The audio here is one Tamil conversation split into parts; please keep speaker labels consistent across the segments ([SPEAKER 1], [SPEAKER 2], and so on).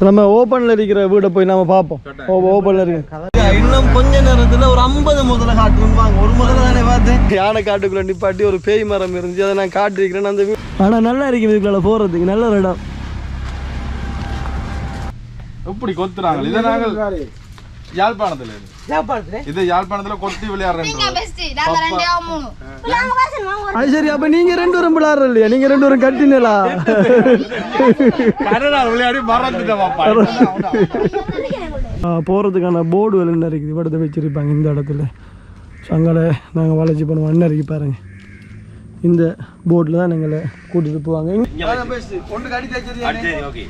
[SPEAKER 1] நம்ம ஓப்பனில் இருக்கிற வீடை போய் நம்ம பார்ப்போம். ஓப்பனில் இருக்கு. இன்னும் கொஞ்ச நேரத்தில் ஒரு ஐம்பது முதல்ல காட்டுவாங்க ஒரு முதல்ல தானே பார்த்தேன் யானை காட்டுக்குள்ள நிப்பாட்டி ஒரு பேய் மரம் இருந்துச்சு அதை நான் காட்டிருக்கிறேன் அந்த வீடு ஆனால் நல்லா இருக்கு இதுக்குள்ள போகிறதுக்கு நல்ல ஒரு இடம்.
[SPEAKER 2] எப்படி கொத்துறாங்க? இதை நாங்கள் யாழ்ப்பாணத்துல இது. இது யாழ்ப்பாணத்துல கொத்தி விளையாடுறேன்
[SPEAKER 3] பெஸ்ட் நாங்க ரெண்டே மூணு.
[SPEAKER 1] அது சரி அப்போ நீங்கள் ரெண்டு பேரும் விளையாடுற இல்லையா? நீங்கள் ரெண்டு பேரும் கட்டினலா
[SPEAKER 2] விளையாடி மறந்துட்டேன் பாப்பா.
[SPEAKER 1] போகிறதுக்கான போர்டு வெளில இருக்குது? இவடத்தை வச்சுருப்பாங்க இந்த இடத்துல. ஸோ அங்கே நாங்கள் வளைச்சி பண்ணுவோம். என்ன இருக்கு பாருங்க. இந்த போர்டில் தான் எங்களை கூட்டிகிட்டு போவாங்க.
[SPEAKER 4] ஓகே.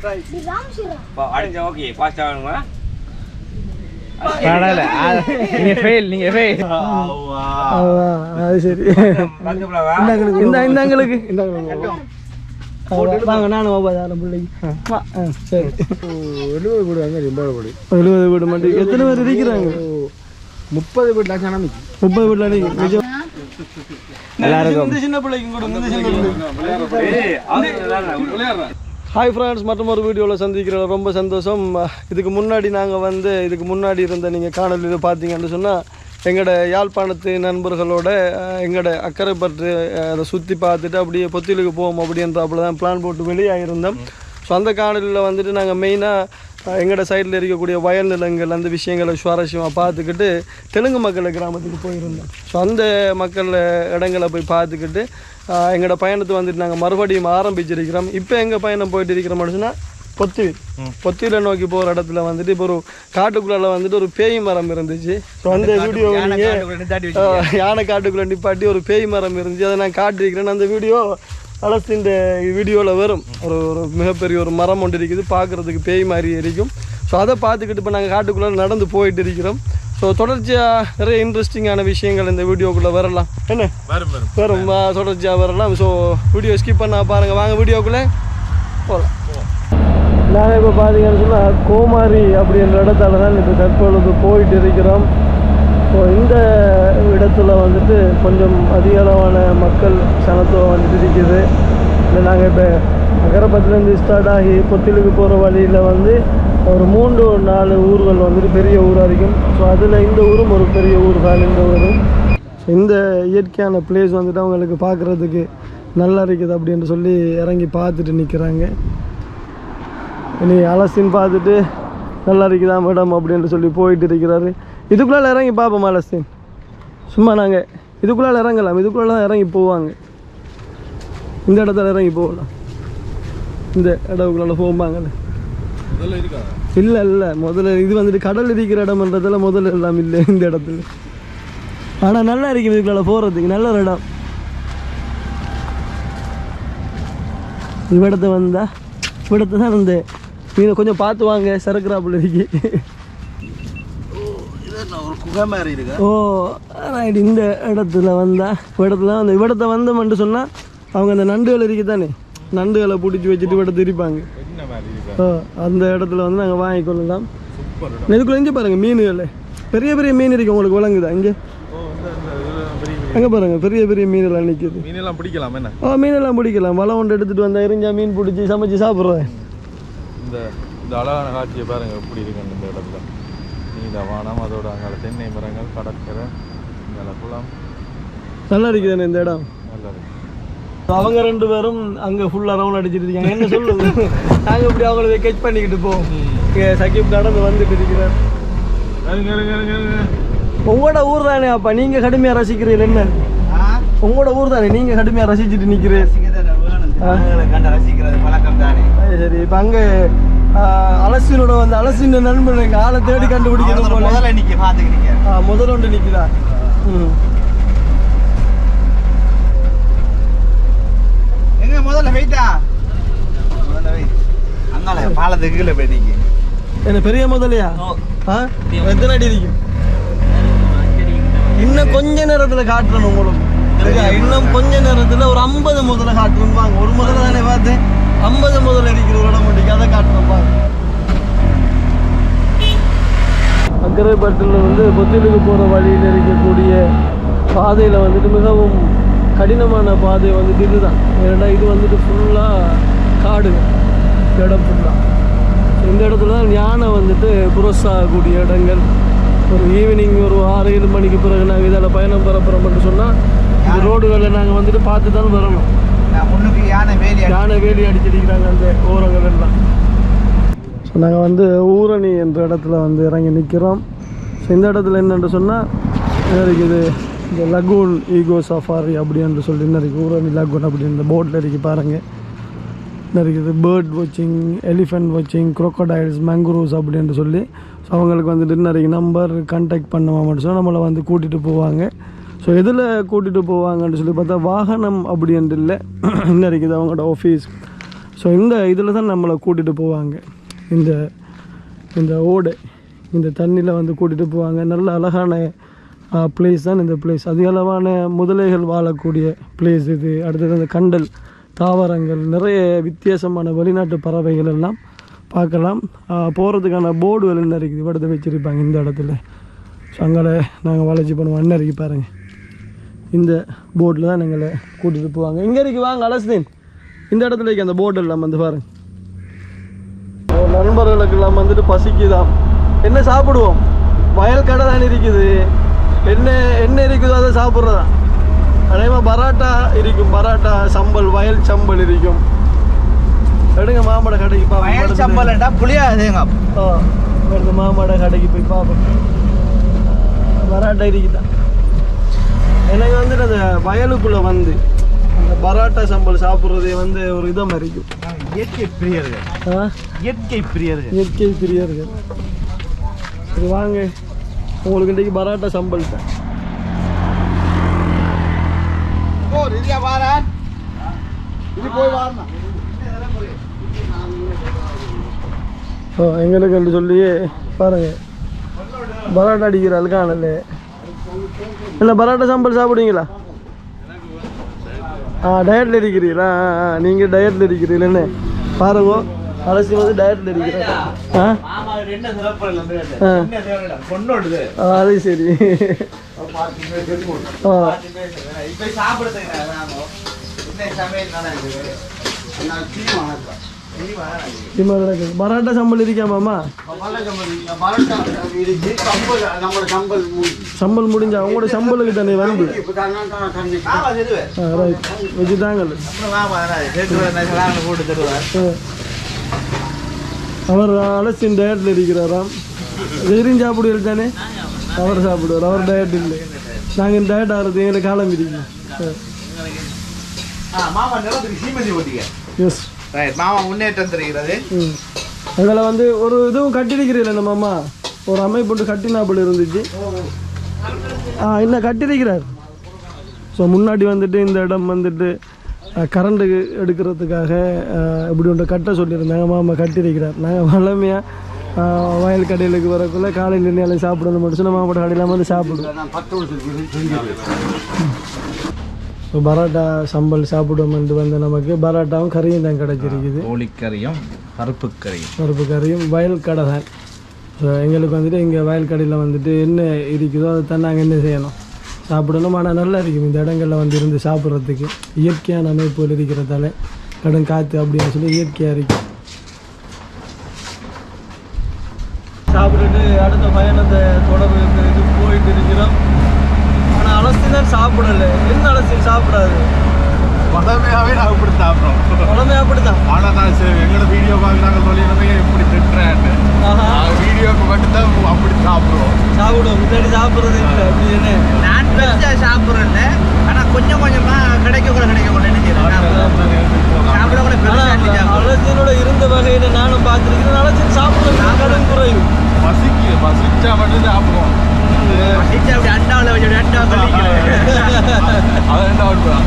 [SPEAKER 4] அடிச்சா ஓகே. வேணுமா
[SPEAKER 5] நீங்க ஃபெயில் நீங்க ஃபெயில்
[SPEAKER 1] அது சரி. இந்தாங்களுக்கு இந்த இந்தாங்களுக்கு. இந்தாங்களுக்கு வாங்க நானும் ஒவ்வொரு பிள்ளைக்கு. சரி.
[SPEAKER 5] எழுபது வீடு அங்கே எண்பது வீடு
[SPEAKER 1] எழுபது வீடு மட்டும் எத்தனை பேர் இருக்கிறாங்க
[SPEAKER 5] முப்பது
[SPEAKER 1] வீட்டில் எல்லாருக்கும். சின்ன பிள்ளைக்கும் கூட சின்ன ஹாய் ஃப்ரெண்ட்ஸ் மற்றும் ஒரு வீடியோவில் சந்திக்கிறோம் ரொம்ப சந்தோஷம். இதுக்கு முன்னாடி நாங்கள் வந்து இதுக்கு முன்னாடி இருந்த நீங்கள் காணொலியில் பார்த்தீங்கன்னு சொன்னால் எங்களோட யாழ்ப்பாணத்து நண்பர்களோட எங்களோட அக்கறைப்பட்டு அதை சுற்றி பார்த்துட்டு அப்படியே பொத்திலுக்கு போவோம் அப்படின்றப்பல தான் பிளான் போட்டு வெளியாகிருந்தோம் ஸோ அந்த காணொலியில் வந்துட்டு நாங்கள் மெயினாக எங்களோட சைடில் இருக்கக்கூடிய வயல் நிலங்கள் அந்த விஷயங்களை சுவாரஸ்யமாக பார்த்துக்கிட்டு தெலுங்கு மக்கள் கிராமத்துக்கு போயிருந்தோம். ஸோ அந்த மக்கள் இடங்களை போய் பார்த்துக்கிட்டு எங்களோட பயணத்தை வந்துட்டு நாங்கள் மறுபடியும் ஆரம்பிச்சிருக்கிறோம். இப்போ எங்கள் பயணம் போயிட்டு இருக்கிறோம்னு சொன்னால் பொத்துவில். பொத்தியில நோக்கி போகிற இடத்துல வந்துட்டு இப்போ ஒரு காட்டுக்குள்ளால வந்துட்டு ஒரு பேய் மரம் இருந்துச்சு. ஸோ அந்த வீடியோ நீங்கள் யானை காட்டுக்குள்ளே நிப்பாட்டி ஒரு பேய் மரம் இருந்துச்சு. அதை நான் காட்டியிருக்கிறேன். அந்த வீடியோ அலசி இந்த வீடியோவில் வரும். ஒரு ஒரு மிகப்பெரிய ஒரு மரம் ஒன்று இருக்குது. பார்க்குறதுக்கு பேய் மாதிரி இருக்கும் ஸோ அதை பார்த்துக்கிட்டு இப்போ நாங்கள் காட்டுக்குள்ளே நடந்து போயிட்டு இருக்கிறோம். ஸோ தொடர்ச்சியாக நிறைய இன்ட்ரெஸ்டிங்கான விஷயங்கள் இந்த வீடியோக்குள்ளே வரலாம். என்ன?
[SPEAKER 2] வரும் வரும்.
[SPEAKER 1] தொடர்ச்சியாக வரலாம். ஸோ வீடியோ ஸ்கிப் பண்ண பாருங்கள் வாங்க வீடியோக்குள்ளே போகலாம் நாங்கள் இப்போ பார்த்தீங்கன்னு சொன்னால் கோமாரி அப்படின்ற இடத்தால தான் இப்போ தற்பொழுது போயிட்டு இருக்கிறோம். ஸோ இந்த இடத்துல வந்துட்டு கொஞ்சம் அதிக அளவான மக்கள் சனத்துவம் வந்துட்டு இருக்குது இல்லை நாங்கள் இப்போ நகரப்பத்துலேருந்து ஸ்டார்ட் ஆகி பொத்திலுக்கு போகிற வழியில் வந்து ஒரு மூன்று நாலு ஊர்கள் வந்துட்டு பெரிய ஊராக இருக்கும். ஸோ அதில் இந்த ஊரும் ஒரு பெரிய ஊர் தான் இந்த ஊரும். ஸோ இந்த இயற்கையான பிளேஸ் வந்துட்டு அவங்களுக்கு பார்க்குறதுக்கு நல்லா இருக்குது அப்படின்னு சொல்லி இறங்கி பார்த்துட்டு நிற்கிறாங்க இனி அலசின்னு பார்த்துட்டு நல்லா இருக்குதா மேடம் அப்படின்ட்டு சொல்லி போயிட்டு இருக்கிறாரு. இதுக்குள்ளால இறங்கி பார்ப்போம் அலசின் சும்மா நாங்கள் இதுக்குள்ளால இறங்கலாம். இதுக்குள்ளதான் இறங்கி போவாங்க. இந்த இடத்துல இறங்கி போகலாம். இந்த இடத்துக்குள்ளால போவாங்கல்ல இல்லை இல்லை. முதல்ல இது வந்துட்டு கடல் இருக்கிற இடம்ன்றதுல முதல்ல எல்லாம் இல்லை இந்த இடத்துல. ஆனால் நல்லா இருக்கும் இதுக்குள்ள போகிறதுக்கு நல்ல ஒரு இடம். இவ்விடத்தை வந்தால் இவ்விடத்தை தான் இந்த நீங்கள் கொஞ்சம் பார்த்து வாங்க சரக்குறாப்புல இருக்கு
[SPEAKER 5] ஒரு குகை மாதிரி இருக்கு
[SPEAKER 1] ஓ ரைட் இந்த இடத்துல வந்தா இடத்துல அந்த இவ்விடத்தை வந்தோம்னு சொன்னால் அவங்க அந்த நண்டுகள் இருக்கு தானே நண்டுகளை பிடிச்சி வச்சுட்டு
[SPEAKER 2] மாதிரி இருக்கா
[SPEAKER 1] ஓ அந்த இடத்துல வந்து நாங்கள் வாங்கிக்கொள்ளலாம்
[SPEAKER 2] சூப்பர்
[SPEAKER 1] இதுக்குள்ள இங்கே பாருங்க மீன்கள். பெரிய பெரிய மீன் இருக்கு உங்களுக்கு விளங்குதா? இங்கே. அங்கே பாருங்க பெரிய பெரிய மீனெல்லாம் நிற்கிது
[SPEAKER 2] மீனெல்லாம் பிடிக்கலாம் என்ன?
[SPEAKER 1] ஓ மீனெல்லாம் பிடிக்கலாம். வலை ஒன்று எடுத்துட்டு வந்தா எரிஞ்சா மீன் பிடிச்சி சமைச்சு சாப்பிட்றேன்
[SPEAKER 2] இந்த இந்த அழகான காட்சியை பாருங்க எப்படி இருக்குன்னு இந்த இடத்துல. நீல வானம் அதோட அங்கே தென்னை மரங்கள் கடற்கரை இங்கே குளம்.
[SPEAKER 1] நல்லா இருக்குதானே இந்த இடம்?
[SPEAKER 2] நல்லா இருக்கு.
[SPEAKER 1] அவங்க ரெண்டு பேரும் அங்கே ஃபுல்லாக ரவுண்ட் அடிச்சிட்டு இருக்காங்க. என்ன சொல்லுங்க நாங்கள் இப்படி அவங்கள கெச் பண்ணிக்கிட்டு போவோம் சகிப் நடந்து வந்துட்டு இருக்கிறார். உங்களோட ஊர் தானே அப்பா? நீங்கள் கடுமையாக ரசிக்கிறீர்கள் என்ன? உங்களோட ஊர் தானே? நீங்கள் கடுமையாக ரசிச்சுட்டு நிற்கிறீர்கள்
[SPEAKER 5] கண்ட ரசிக்கிறது பழக்கம் தானே.
[SPEAKER 1] அது சரி இப்போ அங்கே அலசினோட வந்து அலசின நண்பன் எங்கள் ஆளை தேடி கண்டுபிடிக்கணும் போல.
[SPEAKER 5] முதல்ல நிக்க பாத்துக்கிறீங்க.
[SPEAKER 1] முதல்ல ஒன்று ம்.
[SPEAKER 5] எங்க முதல்ல வெயிட்டா முதல்ல வெயிட் அங்கால பாலத்துக்கு கீழே
[SPEAKER 1] என்ன பெரிய முதலையா? ஆ? எத்தனை அடி இருக்கும் இன்னும் கொஞ்ச நேரத்தில் காட்டுறேன் உங்களுக்கு. இன்னும் கொஞ்ச நேரத்தில் ஒரு ஐம்பது முதல்ல காட்டுறேன் வாங்க ஒரு முதல்ல தானே பார்த்தேன். ஐம்பது முதல்ல இருக்கிற ஒரு இடம் மட்டும் அதை காட்டுறேன் வாங்க அக்கரைப்பட்டில் வந்து பொத்திலுக்கு போகிற வழியில் இருக்கக்கூடிய பாதையில் வந்துட்டு மிகவும் கடினமான பாதை வந்துட்டு இதுதான். ஏன்னா இது வந்துட்டு ஃபுல்லாக காடு இடம் ஃபுல்லாக இந்த இடத்துல தான் யானை வந்துட்டு ஆகக்கூடிய இடங்கள். ஒரு ஈவினிங் ஒரு ஆறு ஏழு மணிக்கு பிறகு நாங்கள் இதில் பயணம் பெறப்புறோம்னு சொன்னால் இந்த ரோடுகளில் நாங்கள் வந்துட்டு பார்த்து தான் வரணும்.
[SPEAKER 5] யானை வேலி
[SPEAKER 1] யானை வேலி அடிச்சிருக்கிறாங்க அந்த ஓரங்கள் எல்லாம் ஸோ நாங்கள் வந்து ஊரணி என்ற இடத்துல வந்து இறங்கி நிற்கிறோம் ஸோ இந்த இடத்துல என்னென்று சொன்னால் இருக்குது இந்த லகூன் ஈகோ சஃபாரி அப்படின்னு சொல்லி என்ன இருக்குது ஊரணி லகூன் அப்படி இந்த போட்டில் இருக்கு பாருங்கள் என்ன இருக்குது பேர்ட் வாட்சிங் எலிஃபென்ட் வாட்சிங் crocodiles மேங்குரூஸ் அப்படின்னு சொல்லி. ஸோ அவங்களுக்கு வந்துட்டு இருக்குது நம்பர் கான்டாக்ட் பண்ணுவோம் அப்படின்னு சொல்லி நம்மளை வந்து கூட்டிகிட்டு போவாங்க. ஸோ எதில் கூட்டிகிட்டு போவாங்கன்னு சொல்லி பார்த்தா வாகனம் அப்படின்ட்டு இல்லை. என்ன இருக்குது அவங்களோட ஆஃபீஸ் ஸோ இந்த இதில் தான் நம்மளை கூட்டிகிட்டு போவாங்க. இந்த இந்த ஓடை இந்த தண்ணியில் வந்து கூட்டிகிட்டு போவாங்க. நல்ல அழகான பிளேஸ் தான் இந்த பிளேஸ் அதிக அளவான முதலைகள் வாழக்கூடிய பிளேஸ் இது. அடுத்தது அந்த கண்டல் தாவரங்கள் நிறைய வித்தியாசமான வெளிநாட்டு பறவைகள் எல்லாம் பார்க்கலாம். போகிறதுக்கான போர்டுகள் என்ன இருக்குது? இவ்வளத்தை வச்சுருப்பாங்க இந்த இடத்துல. ஸோ அங்கே நாங்கள் வளர்ச்சி பண்ணுவோம். என்ன இருக்கு பாருங்கள் இந்த போட்டில் தான் எங்களை கூட்டிகிட்டு போவாங்க. இங்கே இருக்கு வாங்க அலசுதீன் இந்த இடத்துல இருக்கு அந்த போர்டு எல்லாம் வந்து பாருங்க. நண்பர்களுக்கு எல்லாம் வந்துட்டு பசிக்குதாம். என்ன சாப்பிடுவோம்? வயல் கடை தான் இருக்குது. என்ன என்ன இருக்குதோ அதை சாப்பிட்றதா? அதே மாதிரி பராட்டா இருக்கும். பராட்டா சம்பல் வயல் சம்பல் இருக்கும். எடுங்க மாம்பழ கடைக்கு பார்ப்போம்.
[SPEAKER 5] சம்பளம்டா புளியாதுங்க.
[SPEAKER 1] ஆ அடுத்த மாமாட கடைக்கு போய் பார்ப்போம் பராட்டா இருக்குதா? எனக்கு வந்து அந்த வயலுக்குள்ளே வந்து அந்த பராட்டா சம்பல் சாப்பிட்றதே வந்து ஒரு இதமாக இருக்கும்
[SPEAKER 5] இயற்கை பிரியர்கள்.
[SPEAKER 1] ஆ?
[SPEAKER 5] இயற்கை பிரியர்கள்.
[SPEAKER 1] இயற்கை பிரியர்கள். சரி வாங்க. உங்களுக்கு இன்றைக்கு பராட்டா சம்பல் தான்.
[SPEAKER 5] இது
[SPEAKER 1] எங்களுக்கு சொல்லி பாருங்க. பரோட்டா அடிக்கிற அழுக்கானல்ல என்ன பரோட்டா சாம்பல் சாப்பிடுவீங்களா? ஆ டயட்டில் இருக்கிறீங்களா? ஆ ஆ நீங்கள் டயட்டில் இருக்கிறீங்களே என்ன? பாருங்க. அலசி வந்து டயட்டில் இருக்கிறேன் ஆ? ஆ. அது சரி. ஆ.
[SPEAKER 5] சாப்பிடுறதுக்கு நாம என்ன சமையல் நடக்குது நான் டீ வாங்க டீ வாங்க
[SPEAKER 1] இது மாதிரி நடக்குது பரோட்டா சம்பல் இருக்காமாம்மா சம்பல் முடிஞ்சா அவங்களோட சம்பளுக்கு தானே வந்து
[SPEAKER 5] தருவார்
[SPEAKER 1] அவர் அலசின் டயட்டில் இருக்கிறாராம் வெறும் சாப்பிடுவீர்கள் தானே அவர் சாப்பிடுவார் அவர் டயட் இல்லை நாங்கள் டயட் ஆகிறது எங்களுக்கு காலம் இருக்கோம் எஸ்
[SPEAKER 5] ரைட் மாமா முன்னேற்றம் தெரிகிறது.
[SPEAKER 1] ம். அதில் வந்து ஒரு இதுவும் கட்டிருக்கிறீல்ல நம்ம அம்மா ஒரு அமைப்பு கட்டினாப்பில் இருந்துச்சு. ஆ இன்னும் கட்டிருக்கிறார்? ஸோ முன்னாடி வந்துட்டு இந்த இடம் வந்துட்டு கரண்ட்டு எடுக்கிறதுக்காக இப்படி ஒன்று கட்ட சொல்லியிருந்தாங்க. மாமா கட்டியிருக்கிறார் நாங்கள் வளமையாக வயல் கடையிலுக்கு வரக்குள்ள காலையில் எண்ணெயில் சாப்பிடணும். மட்டும் சொன்னால் மாமாட்ட கடையில் வந்து சாப்பிடுவோம் ஸோ பரோட்டா சம்பல் சாப்பிடுவோம்ட்டு வந்து நமக்கு பரோட்டாவும் கறியும் தான் கிடச்சிருக்குது.
[SPEAKER 5] கோழிக்கறியும் பருப்பு கறியும்
[SPEAKER 1] பருப்பு கறியும் வயல் கடை தான் ஸோ எங்களுக்கு வந்துட்டு இங்கே வயல் கடையில் வந்துட்டு என்ன இருக்குதோ அதை தான் நாங்கள் என்ன செய்யணும்? சாப்பிடணும். ஆனால் நல்லா இருக்கும். இந்த இடங்களில் வந்து இருந்து சாப்பிட்றதுக்கு இயற்கையான அமைப்புகள் இருக்கிறதால கடும் காற்று அப்படின்னு சொல்லி இயற்கையாக இருக்கும் சாப்பிட்டுட்டு அடுத்த பயணத்தை தொடர்ந்து போயிட்டு இருக்கிறோம் ஆனால் அலசி தான் சாப்பிடல என்ன அலசி சாப்பிடாது
[SPEAKER 2] பழமையாவே நான் இப்படி சாப்பிட்றோம்
[SPEAKER 1] உடனே அப்படிதான்
[SPEAKER 2] ஆனால் நான் சரி எங்களோட வீடியோ பார்க்குறாங்க சொல்லிடுமே இப்படி திட்டுறேன்னு
[SPEAKER 1] ஆஹா
[SPEAKER 2] மட்டும்தான் அப்படி சாப்பிடுவோம்.
[SPEAKER 1] சாப்பிடுவோம். முன்னாடி சாப்பிட்றது இல்லை அப்படின்னு
[SPEAKER 5] நான் பெருசா சாப்பிட்றேன் ஆனா கொஞ்சம் கொஞ்சமா கிடைக்க கூட கிடைக்க கூட சாப்பிடுறேன்.
[SPEAKER 1] அலசியனோட இருந்த வகையில நானும் பார்த்துருக்கேன் அலசியன் சாப்பிடுறது கடன் குறையும்.
[SPEAKER 2] பசிக்கு பசிச்சா மட்டும் சாப்பிடுவோம்.
[SPEAKER 5] அடிச்சு அப்படி அண்டாவில் வச்சு அண்டா
[SPEAKER 2] அதை பண்ணுறான்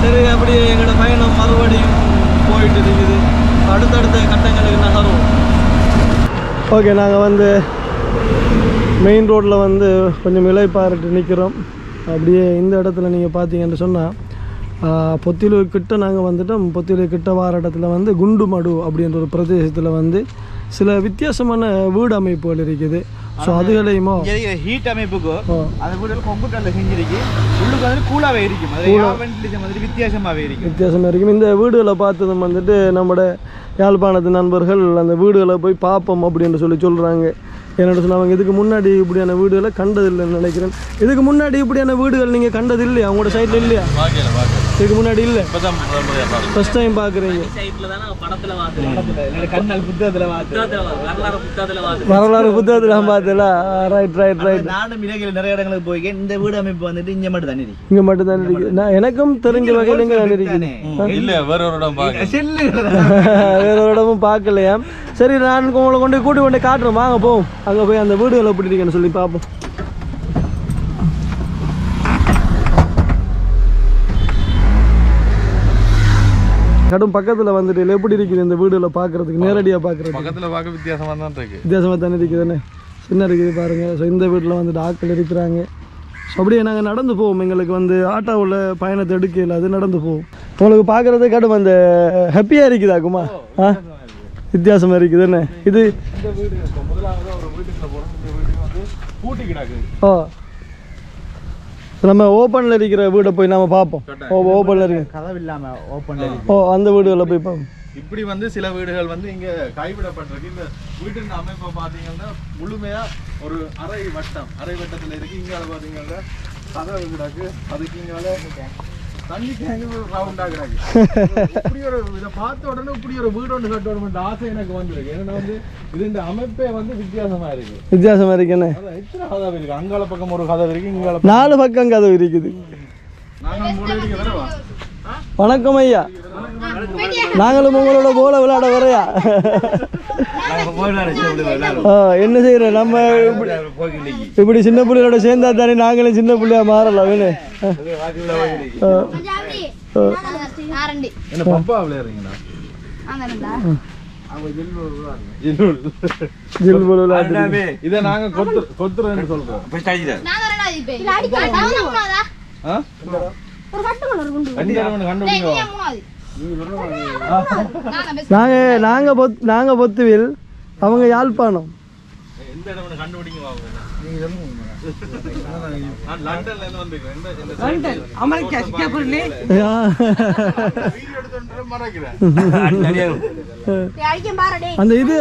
[SPEAKER 1] சரி அப்படியே எங்களோட பயணம் மறுபடியும் போயிட்டு இருக்குது. அடுத்தடுத்த கட்டங்களுக்கு நகருவோம். ஓகே நாங்கள் வந்து மெயின் ரோட்டில் வந்து கொஞ்சம் இலைப்பாரிட்டு நிற்கிறோம் அப்படியே இந்த இடத்துல நீங்கள் பார்த்தீங்கன்னு சொன்னால் பொத்திலு கிட்ட நாங்கள் வந்துட்டோம். பொத்திலு கிட்ட வார இடத்துல வந்து குண்டு மடு அப்படின்ற ஒரு பிரதேசத்தில் வந்து சில வித்தியாசமான வீடு அமைப்புகள் இருக்குது. ஸோ அதுகளையுமோ
[SPEAKER 5] ஹீட் அமைப்புக்கு. அந்த வீடுகள் கம்ப்யூட்டர்ல செஞ்சிருக்கு. உள்ளுக்கு வந்து இருக்கும். இருக்கும்.
[SPEAKER 1] வித்தியாசமாக இருக்கும். இந்த வீடுகளை பார்த்ததும் வந்துட்டு நம்மட யாழ்ப்பாணத்து நண்பர்கள் அந்த வீடுகளை போய் பார்ப்போம் அப்படின்னு சொல்லி சொல்கிறாங்க என்னோட சொன்ன அவங்க இதுக்கு முன்னாடி இப்படியான வீடுகளை கண்டதில்லைன்னு நினைக்கிறேன். இதுக்கு முன்னாடி இப்படியான வீடுகள் நீங்கள் கண்டது இல்லையா உங்களோட சைட்டில் இல்லையா? இதுக்கு முன்னாடி இல்லை.
[SPEAKER 2] தான்
[SPEAKER 1] ஃபஸ்ட் டைம் பார்க்குறீங்க வரலாறு புத்தகத்தில் பார்த்தல ரைட் ரைட் ரைட்
[SPEAKER 5] நானும் இலங்கையில் நிறைய இடங்களுக்கு போயிருக்கேன் இந்த வீடு அமைப்பு வந்துட்டு இங்க மட்டும் தானே இருக்கு
[SPEAKER 1] இங்கே மட்டும்தான் இருக்குது. நான் எனக்கும் தெரிஞ்ச வகையில் இங்கே தான் இருக்குது.
[SPEAKER 2] இல்லை வேற ஒரு இடம்
[SPEAKER 1] வேற ஒரு இடமும் பார்க்கலையா? சரி நான் உங்களை கொண்டு கூட்டி கொண்டு காட்டுறேன். வாங்க போவோம். அங்கே போய் அந்த வீடுகளை எப்படி இருக்குன்னு சொல்லி பார்ப்போம். கடும் பக்கத்தில் வந்துட்டு இல்ல, எப்படி இருக்குது இந்த வீடுகளை பார்க்கறதுக்கு நேரடியாக பார்க்கறதுக்கு
[SPEAKER 2] பக்கத்தில் பார்க்க வித்தியாசமாக தான் இருக்கு.
[SPEAKER 1] வித்தியாசமாக தானே இருக்குதுன்னு. சின்ன இருக்குது பாருங்கள் ஸோ இந்த வீட்டில் வந்துட்டு ஆட்கள் இருக்கிறாங்க. ஸோ அப்படியே நாங்கள் நடந்து போவோம். எங்களுக்கு வந்து ஆட்டோவில் பயணத்தை எடுக்கல அது நடந்து போவோம். உங்களுக்கு பார்க்குறது கடும் அந்த ஹாப்பியாக இருக்குதாக்குமா ஆ? வித்தியாசமாக இருக்குதுன்னு. இது
[SPEAKER 2] இந்த வீடு இப்போ முதலாவது ஒரு வீட்டுக்குள்ள போகிறோம் இந்த வீடு வந்து பூட்டி கிடக்கு
[SPEAKER 1] ஓ நம்ம ஓப்பனில் இருக்கிற வீடை போய் நாம பார்ப்போம். ஓப்பனில் இருக்கு.
[SPEAKER 5] கதவு இல்லாம ஓப்பன்ல
[SPEAKER 1] ஓ அந்த வீடுகளை போய் பார்ப்போம்.
[SPEAKER 2] இப்படி வந்து சில வீடுகள் வந்து இங்க கைவிடப்பட்டிருக்கு. இந்த வீட்டின் அமைப்பை பார்த்தீங்கன்னா முழுமையா ஒரு அரை வட்டம் அரை வட்டத்துல இருக்கு. இங்கால பார்த்தீங்கன்னா கதவு கிடக்கு. அதுக்கு இங்கால தண்ணி டேங்கு ரவுண்டா கிடக்கு இப்படி ஒரு இதை பார்த்த உடனே இப்படி ஒரு வீடு ஒன்று கட்டணும்ன்ற ஆசை எனக்கு வந்திருக்கு. ஏன்னா வந்து இது இந்த அமைப்பே வந்து வித்தியாசமா இருக்கு.
[SPEAKER 1] வித்தியாசமாக இருக்குன்னு
[SPEAKER 2] எத்தனை கதவு இருக்கு? அங்கால பக்கம் ஒரு கதவு இருக்கு இங்கால
[SPEAKER 1] நாலு பக்கம் கதவு இருக்குது.
[SPEAKER 2] நாங்கள் மூணு வரவா
[SPEAKER 1] வணக்கம் ஐயா. நாங்களும் உங்களோட போல விளையாட வரையா? என்ன செய்யறோம் நம்ம இப்படி- இப்படி சின்ன பிள்ளைகளோட சேர்ந்தா தானே நாங்களும் சின்ன பிள்ளையா மாறலாம்.
[SPEAKER 3] ஆரண்டி
[SPEAKER 2] என்ன. இதை நாங்க கொத்து கொத்துறேன்னு சொல்றோம்.
[SPEAKER 3] ஒரு கட்டு கொண்டு ஒரு குண்டு
[SPEAKER 2] ரெண்டு தடவை
[SPEAKER 3] டேய்
[SPEAKER 2] கண்டுபிடிங்க
[SPEAKER 3] நீ மூணாவது? நான் பெஸ்ட்
[SPEAKER 1] நாங்க நாங்க பொத் நாங்க பொத்துவில் அவங்க யாழ்ப்பாணம். அந்த இது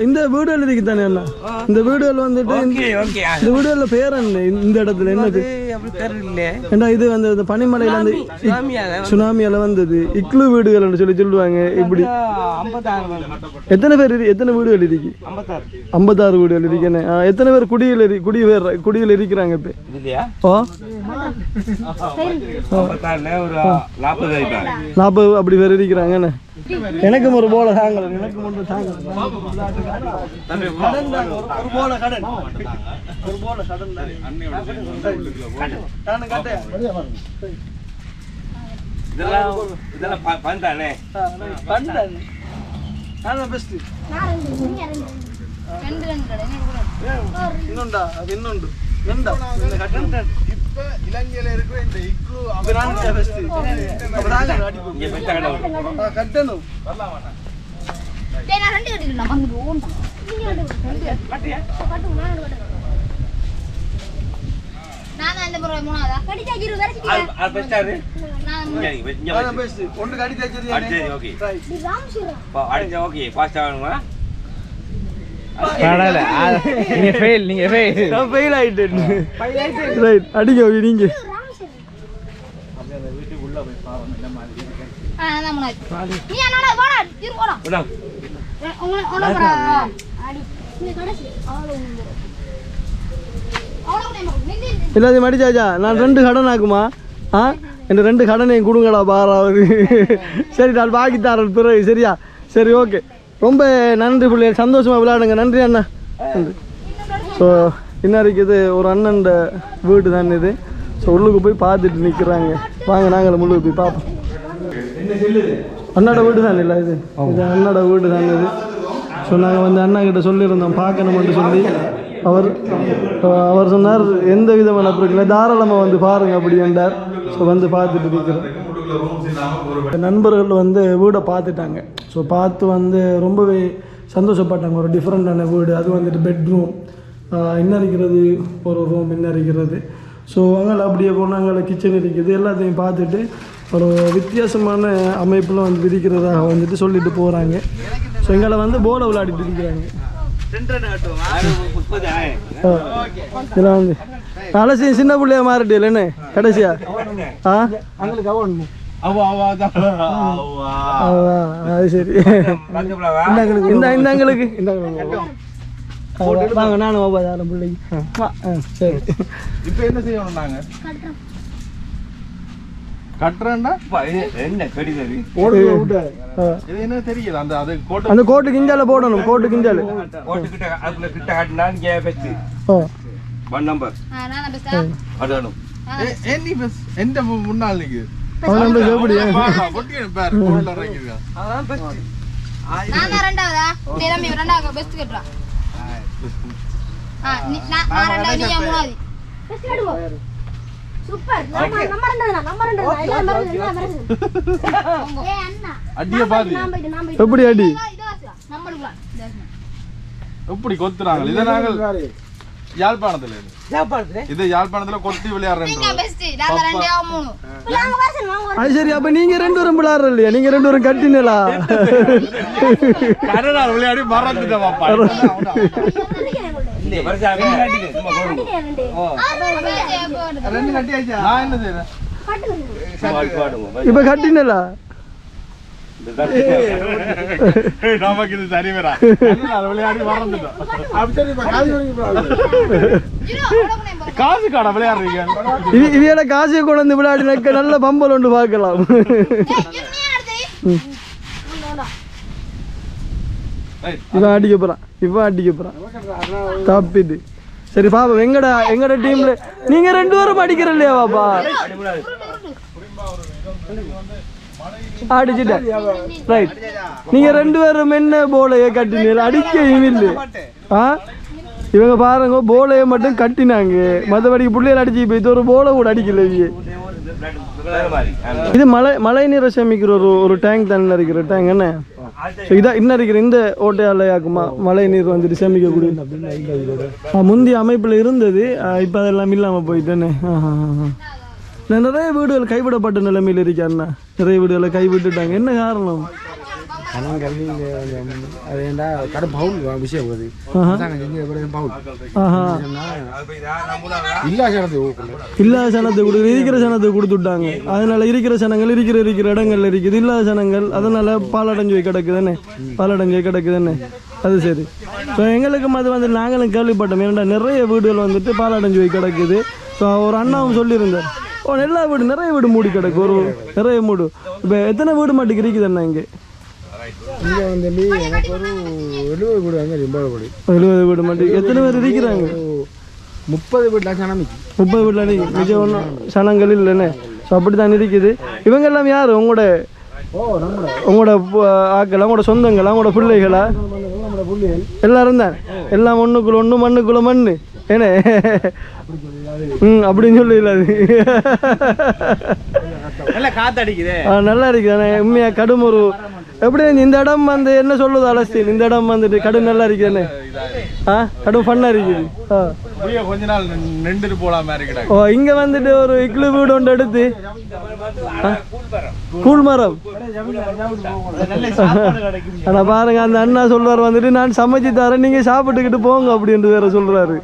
[SPEAKER 1] இந்த வீடுகள் இருக்கு தானே அண்ணா இந்த வீடுகள் வந்துட்டு இந்த-
[SPEAKER 4] ஓகே
[SPEAKER 1] இந்த வீடுகள்ல பேர் என்ன? இந்த இடத்துல என்னது? ஏண்டா இது வந்து இந்த பனிமலையில வந்து சுனாமியால வந்தது. இக்லு வீடுகள் சொல்லி சொல்லுவாங்க. இப்படி. எத்தனை பேர் எத்தனை வீடுகள் இருக்கு? ஐம்பத்தாறு. வீடுகள் இருக்குன்னு எத்தனை பேர் குடியில் குடி பேர் குடியில் இருக்கிறாங்க இப்போ?
[SPEAKER 4] நாற்பது
[SPEAKER 1] அப்படி பேர் இருக்கிறாங்கண்ணே எனக்கும் ஒரு போல தாங்கல எனக்கும் ஒன்று தாங்கல. கடன் தாங்க, ஒரு- போல கடன் ஒரு போல கடன்.
[SPEAKER 4] இதெல்லாம் இதெல்லாம் பந்தானே
[SPEAKER 1] ஆ, நான்
[SPEAKER 3] கடை
[SPEAKER 1] இன்னுண்டா அது இன்னுண்டு. ரெண்டா இந்த கட்டன்
[SPEAKER 2] இப்ப இலங்கையில இருக்கிற இந்த இக்லு
[SPEAKER 1] கட்டணும்.
[SPEAKER 3] கடிச்சா.
[SPEAKER 1] ஒன்று. கடி தேய்ச்சது
[SPEAKER 4] அடிச்சது, okay.
[SPEAKER 1] Right.
[SPEAKER 3] ராம் சிரா
[SPEAKER 4] பா- அடிச்சா ஓகே
[SPEAKER 5] நீங்க ஃபெயில் நீங்க ஃபெயில்
[SPEAKER 1] நான் fail ஆயிட்டேன். Right. அடிங்க நீங்க. எல்லாத்தையும் மடிச்சாச்சா நான் ரெண்டு கடன் ஆக்குமா? ஆ? இந்த ரெண்டு கடனையும் கொடுங்கடா பாராவது சரி நான் பாக்கி தரேன் பிறகு சரியா? சரி ஓகே. ரொம்ப நன்றி பிள்ளைகள் சந்தோஷமா விளையாடுங்க. நன்றி அண்ணா. நன்றி ஸோ என்ன இது ஒரு அண்ணன் வீடு தான் இது. ஸோ உள்ளுக்கு போய் பார்த்துட்டு நிற்கிறாங்க வாங்க நாங்களும் உள்ளுக்கு போய் பார்ப்போம். அண்ணாட வீடு தான் இல்லை இது. இது அண்ணாட வீடு தான் இது. ஸோ நாங்கள் வந்து அண்ணா கிட்ட சொல்லியிருந்தோம். பார்க்கணும்னு சொல்லி. அவர் அவர் சொன்னார் எந்த விதமான பிரச்சனை தாராளமாக வந்து பாருங்க அப்படி என்றார். ஸோ வந்து பார்த்துட்டு நண்பர்கள் வந்து வீடை பார்த்துட்டாங்க. ஸோ பார்த்து வந்து ரொம்பவே சந்தோஷப்பட்டாங்க. ஒரு டிஃப்ரெண்டான வீடு. அது வந்துட்டு பெட்ரூம் என்ன இருக்கிறது? ஒரு ரூம் என்ன இருக்கிறது? ஸோ அங்கே அப்படியே போனால் அங்கே கிச்சன் இருக்குது. எல்லாத்தையும் பார்த்துட்டு ஒரு வித்தியாசமான அமைப்பில் வந்து இருக்கிறதாக வந்துட்டு சொல்லிட்டு போகிறாங்க ஸோ எங்களை வந்து போலை விளையாடிட்டு இருக்கிறாங்க. இதெல்லாம் வந்து சின்ன பிள்ளையா மாறிட்டே என்ன கடைசியா? ஆ? அது சரி. இந்த இந்த எங்களுக்கு இந்த வாங்க நானும் ஒவ்வொரு பிள்ளைக்கு. சரி.
[SPEAKER 2] இப்ப என்ன செய்யணும் நாங்க?
[SPEAKER 4] என்ன
[SPEAKER 2] என்ன தெரியல அந்த அது கோட்டை
[SPEAKER 1] அந்த கோட்டு கிஞ்சால போடணும் கோட்டு கிஞ்சால
[SPEAKER 4] நம்பர்
[SPEAKER 3] ஆ, நான் தான் பெஸ்டா
[SPEAKER 4] அதனும்.
[SPEAKER 2] ஏ- ஏன் நீ பஸ் எந்த மு- முன்னால் நிக்குது
[SPEAKER 1] அவன் நம்ம
[SPEAKER 3] நான் தான் ரெண்டாவதா நீ தம்பி ரெண்டாவது பெஸ்ட் கட்டுறா ஆ நீ நான் நான் ரெண்டாவது நீ ஏன் மூணாவது பெஸ்ட் கட்டுவோம் சூப்பர் நம்ம நம்ம ரெண்டாவது நம்ம ரெண்டாவது எல்லாம் மறந்து எல்லாம் மறந்து ஏய் அண்ணா
[SPEAKER 2] அடிய பாரு
[SPEAKER 3] நான் போயிட்டு நான் போயிட்டு
[SPEAKER 1] எப்படி அடி.
[SPEAKER 2] எப்படி கொத்துறாங்க இதை நாங்கள் யாழ்ப்பாணத்துல இது. இது யாழ்ப்பாணத்துல
[SPEAKER 3] நீங்க
[SPEAKER 2] விளையாடுறேன்
[SPEAKER 1] அது சரி அப்ப நீங்க ரெண்டு பேரும் விளையாடுற இல்லையா நீங்க ரெண்டு பேரும் கட்டினலா
[SPEAKER 2] விளையாடி மறந்துட்டேன் பாப்பா
[SPEAKER 1] இப்ப கட்டினலா
[SPEAKER 2] நமக்கு இது சரி வரா விளையாடி மறந்துட்டோம் காசு காடை விளையாடுறீங்க
[SPEAKER 1] இது காசையை கொண்டு வந்து விளையாடினாக்க நல்ல பம்பல் ஒன்று பார்க்கலாம் இவன் அடிக்க போறான் இவன் அடிக்க போறான் தப்பிட்டு சரி பாப்பா எங்கட எங்கட டீம்ல நீங்க ரெண்டு பேரும் அடிக்கிற இல்லையா பாப்பா அடிச்சுட்டேன் ரைட் நீங்க ரெண்டு பேரும் என்ன போலையே கட்டினீங்க? அடிக்கவும் இல்லை. ஆ? இவங்க பாருங்க போலையை மட்டும் கட்டினாங்க. மற்றபடி பிள்ளைகள் அடிச்சு இப்போ இது ஒரு போலை கூட அடிக்கல இது மழை மழை நீரை சேமிக்கிற ஒரு ஒரு டேங்க் தண்ணியில் இருக்கிற? டேங்க் என்ன? ஸோ இதான் இன்னும் இருக்கிற இந்த ஓட்டையால் யாக்குமா? மழை நீர் வந்துட்டு சேமிக்கக்கூடிய. ஆ, முந்தைய அமைப்பில் இருந்தது இப்போ அதெல்லாம் இல்லாமல் போயிட்டேன்னு ஆ, நிறைய வீடுகள் கைவிடப்பட்ட நிலைமையில் இருக்கா அண்ணா. நிறைய வீடுகளை கைவிட்டுட்டாங்க. என்ன காரணம்?
[SPEAKER 6] அது ஏன்டா கடை பவுல் விஷயம் வருது
[SPEAKER 1] ஆஹா.
[SPEAKER 6] பவுல்.
[SPEAKER 1] ஆஹா.
[SPEAKER 6] இல்லா சேரத்தை ஊக்கல
[SPEAKER 1] இல்லாத சனத்தை கொடு இருக்கிற சனத்தை கொடுத்துட்டாங்க. அதனால இருக்கிற சனங்கள் இருக்கிற இருக்கிற இடங்கள்ல இருக்குது. இல்லாத சனங்கள் அதனால பாலடைஞ்சு போய் கிடக்குதுன்னு. பாலடைஞ்சு கிடக்குதுன்னு. அது சரி. ஸோ எங்களுக்கும் அது வந்து நாங்களும் கேள்விப்பட்டோம். ஏன்னா நிறைய வீடுகள் வந்துட்டு பாலடைஞ்சு போய் கிடக்குது. ஸோ ஒரு அண்ணாவும் சொல்லியிருந்தார். ஓ எல்லா வீடு நிறைய வீடு மூடி கிடக்கு. ஒரு நிறைய வீடு இப்போ எத்தனை வீடு மாட்டுக்கு இருக்குது அண்ணா இங்கே?
[SPEAKER 6] இங்கே வந்து எனக்கு ஒரு எழுபது வீடு அங்கே எண்பது வீடு.
[SPEAKER 1] எழுபது வீடு மாட்டுக்கு எத்தனை பேர் இருக்கிறாங்க?
[SPEAKER 6] முப்பது வீட்டில் சனமிக்கு
[SPEAKER 1] முப்பது வீட்டில் நீ மிச்சம் ஒன்றும் சனங்கள் இல்லைன்னு ஸோ அப்படி தான் இருக்குது. இவங்க எல்லாம் யார்? உங்களோட உங்களோட ஆட்கள் உங்களோட சொந்தங்கள் உங்களோட பிள்ளைகளா. எல்லாரும் தான். எல்லாம் ஒண்ணுக்குள்ள ஒண்ணு மண்ணுக்குள்ள மண்ணு. ஏனே ம் அப்படின்னு சொல்லல அது.
[SPEAKER 5] நல்ல காத்தடிக்குது.
[SPEAKER 1] ஆ, நல்லா இருக்குது. ஆனால் உண்மையா கடும் ஒரு எப்படி இந்த இடம் வந்து என்ன சொல்லுது அலஸ்தீன்? இந்த இடம் வந்துட்டு கடும் நல்லா இருக்குதுன்னு. ஆ கடும் ஃபன்னாக இருக்குது.
[SPEAKER 2] கொஞ்ச நாள் நின்றுட்டு போலாம்
[SPEAKER 1] ஓ இங்க வந்துட்டு ஒரு இக்லு வீடு ஒன்று எடுத்து? கூழ் மரம். ஆனா பாருங்க அந்த அண்ணா சொல்றாரு வந்துட்டு நான் சமைச்சு தரேன் நீங்க சாப்பிட்டுக்கிட்டு போங்க அப்படின்ட்டு வேற சொல்றாரு.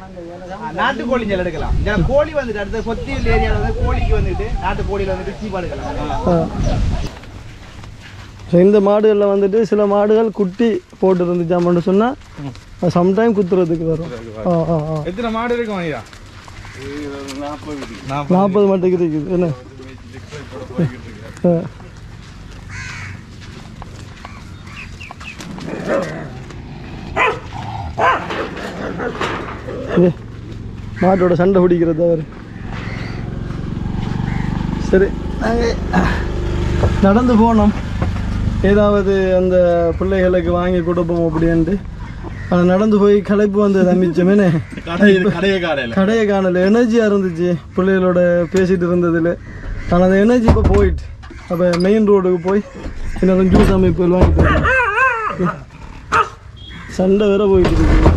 [SPEAKER 5] நாட்டு கோழி ஜெல் எடுக்கலாம். இந்த கோழி வந்துட்டு அடுத்த கொத்தியில் ஏரியாவில் வந்து கோழிக்கு வந்துட்டு நாட்டு கோழியில் வந்துட்டு சீப்பாடு எடுக்கலாம்.
[SPEAKER 1] இந்த மாடுகளில் வந்துட்டு சில மாடுகள் குட்டி போட்டு இருந்துச்சாமன்னு சொன்னா சம்டைம் குத்துறதுக்கு வரும். ஆ ஆ ஆ.
[SPEAKER 2] எத்தனை மாடு இருக்கும் ஐயா
[SPEAKER 1] நாற்பது. மட்டும் இருக்குது. என்ன? ஆ. மாட்டோட சண்டை பிடிக்கிறது அவர். சரி நாங்கள் நடந்து போனோம். ஏதாவது அந்த பிள்ளைகளுக்கு வாங்கி கொடுப்போம் அப்படின்ட்டு. ஆனால் நடந்து போய் களைப்பு வந்தது மிச்சமேனே
[SPEAKER 2] கடை கடைய
[SPEAKER 1] கடையை காணல எனர்ஜியாக இருந்துச்சு. பிள்ளைகளோட பேசிட்டு இருந்ததில். ஆனால் அந்த எனர்ஜி இப்போ போயிட்டு அப்போ மெயின் ரோடுக்கு போய் இன்னும் ஜூஸ் அமைப்பு வாங்கிட்டு வரணும். சண்டை வேற போயிட்டு இருக்கு.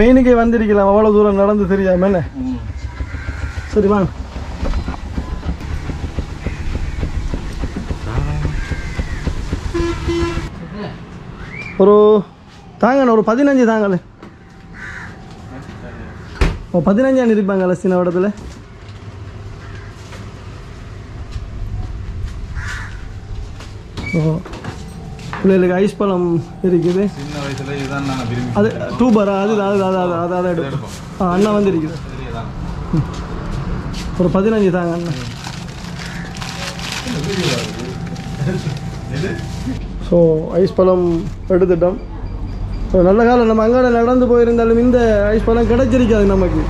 [SPEAKER 1] மெயினுக்கே வந்திருக்கலாம். அவ்வளோ தூரம் நடந்து தெரியாம என்ன? சரி வாங்க. ஒரு தாங்கண்ணா ஒரு பதினஞ்சு தாங்களே ஓ பதினஞ்சாம் இருப்பாங்கல்ல சின்ன இடத்துல ஓ. பிள்ளைகளுக்கு ஐஸ் பழம் இருக்குது.
[SPEAKER 2] சின்ன வயசுல இதுதான் நான் விரும்பி
[SPEAKER 1] அது டூபரா அது அது அது அது அது அதை எடுப்போம். ஆ அண்ணா வந்து இருக்குது. ஒரு பதினஞ்சு தாங்க அண்ணா. ஸோ ஐஸ் பழம் எடுத்துட்டோம். ஸோ நல்ல காலம். நம்ம அங்கே நடந்து போயிருந்தாலும் இந்த ஐஸ் பழம் கிடைச்சிருக்காது நமக்கு.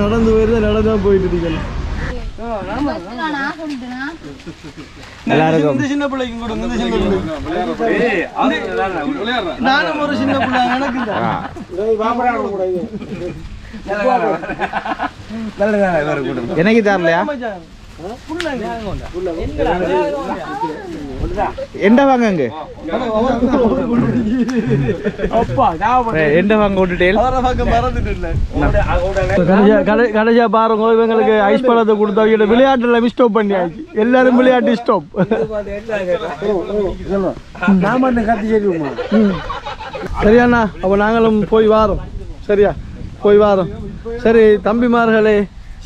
[SPEAKER 1] நடந்து போயிருந்தா நடந்து தான் போயிட்டு இருக்கணும்
[SPEAKER 3] சொல்லிட்டேனா
[SPEAKER 1] இந்த சின்ன பிள்ளைக்கு கொடுங்க இந்த சின்ன பிள்ளைக்கு நானும் ஒரு சின்ன பிள்ளை எனக்கு
[SPEAKER 5] எனக்கு தரலையா? எண்ட வாங்க அங்க. எண்ட வாங்க விட்டுட்டேன்
[SPEAKER 1] கடைசியா கடை கடைசியா பாருங்க இவங்களுக்கு ஐஸ் பழத்தை கொடுத்தவங்க விளையாட்டுல ஸ்டாப் பண்ணியாச்சு. எல்லாரும் விளையாட்டு ஸ்டாப் சரியாண்ணா அப்போ நாங்களும் போய் வாரோம். சரியா? போய் வாரோம். சரி தம்பிமார்களே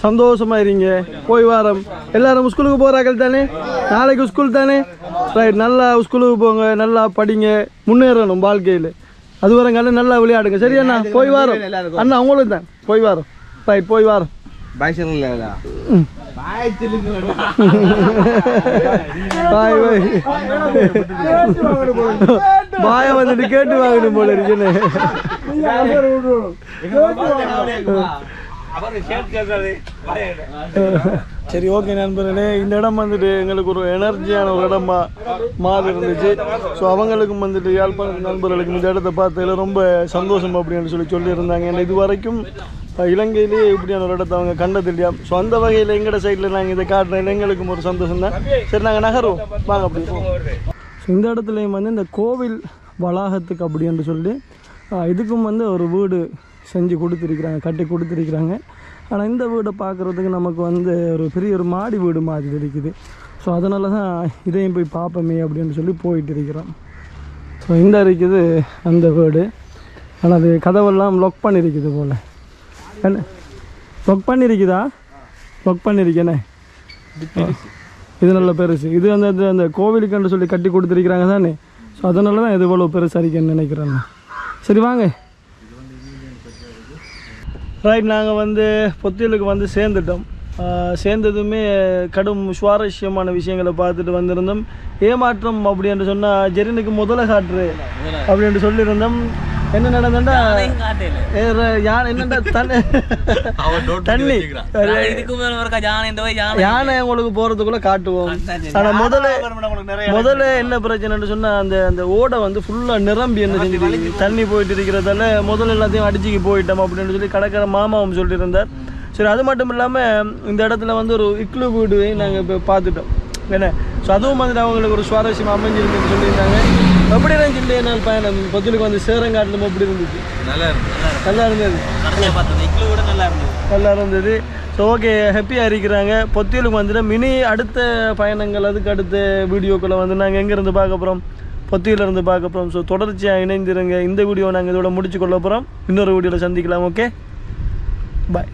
[SPEAKER 1] சந்தோஷமா இருங்க போய் வாரோம். எல்லாரும் ஸ்கூலுக்கு போகிறார்கள் தானே? நாளைக்கு ஸ்கூல் தானே? ரைட் நல்லா ஸ்கூலுக்கு போங்க நல்லா படிங்க முன்னேறணும் வாழ்க்கையில். அது வரங்கால நல்லா விளையாடுங்க. சரியாண்ணா போய் வாரோம். அண்ணா உங்களுக்கு தான். போய் வாரோம். ரைட் போய் வாரோம்.
[SPEAKER 5] பாய் சொல்லல
[SPEAKER 1] ம். பாய் பாய் பாய வந்துட்டு கேட்டு வாங்கணும் போல இருக்குன்னு. சரி ஓகே நண்பர்களே இந்த இடம் வந்துட்டு எங்களுக்கு ஒரு எனர்ஜியான ஒரு இடமா மாறி இருந்துச்சு. ஸோ அவங்களுக்கும் வந்துட்டு யாழ்ப்பாண நண்பர்களுக்கு இந்த இடத்த பார்த்ததுல ரொம்ப சந்தோஷம் அப்படின்னு சொல்லி சொல்லியிருந்தாங்க. ஏன்னா இது வரைக்கும் இலங்கையிலேயே இப்படியான ஒரு இடத்த அவங்க கண்டது இல்லையா? ஸோ அந்த வகையில் எங்கட சைடில் நாங்கள் இதை காட்டுறோம் எங்களுக்கும் ஒரு சந்தோஷம் தான். சரி நாங்கள் நகரும் வாங்க அப்படி. ஸோ இந்த இடத்துலையும் வந்து இந்த கோவில் வளாகத்துக்கு அப்படின்னு சொல்லி இதுக்கும் வந்து ஒரு வீடு செஞ்சு கொடுத்துருக்குறாங்க கட்டி கொடுத்துருக்குறாங்க. ஆனால் இந்த வீடை பார்க்குறதுக்கு நமக்கு வந்து ஒரு பெரிய ஒரு மாடி வீடு மாதிரி இருக்குது ஸோ அதனால தான் இதையும் போய் பார்ப்போமே அப்படின்னு சொல்லி போயிட்டு இருக்கிறோம். ஸோ இந்த இருக்குது அந்த வீடு. ஆனால் அது கதவெல்லாம் லொக் பண்ணியிருக்குது போல். என்ன? லொக் பண்ணியிருக்குதா லொக் பண்ணியிருக்கேனே இது நல்ல பெருசு. இது அந்த அந்த- அந்த கோவிலுக்குன்னு சொல்லி கட்டி கொடுத்துருக்குறாங்க தானே. ஸோ அதனால தான் இது இவ்வளோ பெருசாக இருக்குன்னு நினைக்கிறேன் சரி வாங்க. ரைட் நாங்கள் வந்து பொத்தியலுக்கு வந்து சேர்ந்துட்டோம். சேர்ந்ததுமே கடும் சுவாரஸ்யமான விஷயங்களை பார்த்துட்டு வந்திருந்தோம். ஏமாற்றம் அப்படின்னு சொன்னால் ஜெரினுக்கு முதல்ல காட்டுரு அப்படின்னு சொல்லியிருந்தோம். என்ன நடந்தா யானை என்னண்டா தண்ணி. தண்ணி
[SPEAKER 5] இதுக்கு மேல ஒருக்கா ஜான இந்த போய் ஜான
[SPEAKER 1] யானை உங்களுக்கு போறதுக்குள்ள காட்டுவோம். ஆனா முதல்ல முதல்ல என்ன பிரச்சனைன்னு சொன்னா அந்த அந்த ஓடை வந்து ஃபுல்லா நிரம்பி என்ன செஞ்சுட்டு தண்ணி போயிட்டு இருக்கிறதால முதல்ல எல்லாத்தையும் அடிச்சுக்கு போயிட்டோம் அப்படின்னு சொல்லி கடற்கரை மாமாவும் சொல்லியிருந்தார். சரி அது மட்டும் இல்லாம இந்த இடத்துல வந்து ஒரு இக்லு வீடு நாங்க இப்போ பார்த்துட்டோம். என்ன? ஸோ அதுவும் வந்துட்டு அவங்களுக்கு ஒரு சுவாரஸ்யம் அமைஞ்சிருக்குன்னு சொல்லியிருந்தாங்க. எப்படி இருந்துச்சு இந்த நாள் பயணம். பொத்துலுக்கு வந்து சேரங்காட்டிலும் எப்படி இருந்துச்சு.
[SPEAKER 2] நல்லா இருக்கு
[SPEAKER 1] நல்லா இருந்தது.
[SPEAKER 5] கூட நல்லா இருந்தது.
[SPEAKER 1] நல்லா இருந்தது. ஸோ ஓகே ஹாப்பியாக இருக்கிறாங்க. பொத்தியலுக்கு வந்துட்டு மினி அடுத்த பயணங்கள் அதுக்கு அடுத்த வீடியோக்களை வந்து நாங்கள் எங்கேருந்து பார்க்க போகிறோம் பொத்தியிலேருந்து பார்க்க போகிறோம் ஸோ தொடர்ச்சியாக இணைந்திருங்க. இந்த வீடியோ நாங்கள் இதோட முடிச்சு கொள்ள போகிறோம் இன்னொரு வீடியோவில் சந்திக்கலாம் ஓகே பாய்